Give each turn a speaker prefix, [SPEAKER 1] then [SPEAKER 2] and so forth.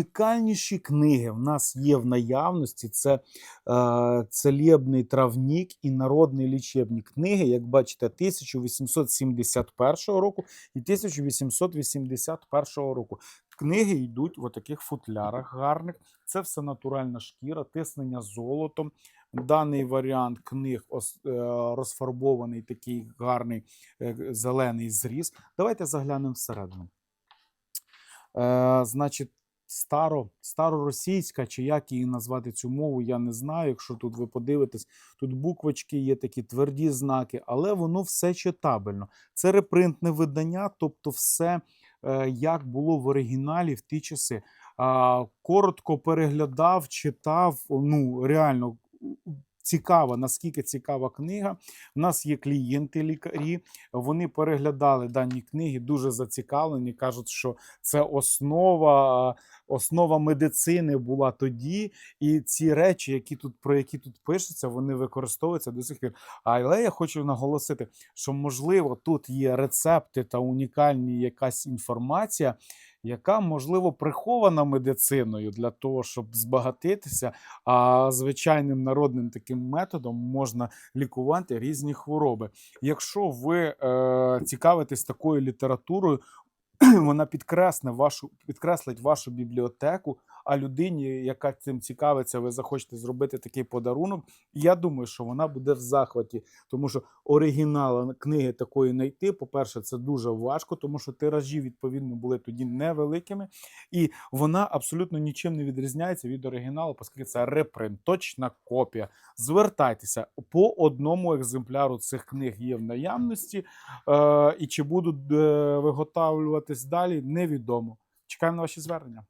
[SPEAKER 1] Унікальніші книги в нас є в наявності. Це е, целебний травнік і народний лічебні книги, як бачите, 1871 року і 1881 року. Книги йдуть в таких футлярах гарних. Це все натуральна шкіра, тиснення золотом. Даний варіант книг е, розфарбований такий гарний е, зелений зріз. Давайте заглянемо всередину. Е, значить, старо, староросійська, чи як її назвати цю мову, я не знаю. Якщо тут ви подивитесь, тут буквочки є такі тверді знаки, але воно все читабельно. Це репринтне видання, тобто все е, як було в оригіналі в ті часи. Коротко переглядав, читав. Ну, реально цікава, наскільки цікава книга. У нас є клієнти лікарі. Вони переглядали дані книги, дуже зацікавлені. кажуть, що це основа, основа медицини була тоді, і ці речі, які тут про які тут пишуться, вони використовуються до сих пір. Але я хочу наголосити, що можливо тут є рецепти та унікальні якась інформація. Яка можливо прихована медициною для того, щоб збагатитися, а звичайним народним таким методом можна лікувати різні хвороби. Якщо ви е, цікавитесь такою літературою, вона підкресне вашу, підкреслить вашу бібліотеку. А людині, яка цим цікавиться, ви захочете зробити такий подарунок. Я думаю, що вона буде в захваті, тому що оригінал книги такої знайти. По-перше, це дуже важко, тому що тиражі відповідно були тоді невеликими, і вона абсолютно нічим не відрізняється від оригіналу, оскільки це репринт, точна копія. Звертайтеся по одному екземпляру цих книг є в наявності, е, і чи будуть е, виготовлюватись далі, невідомо. Чекаємо на ваші звернення.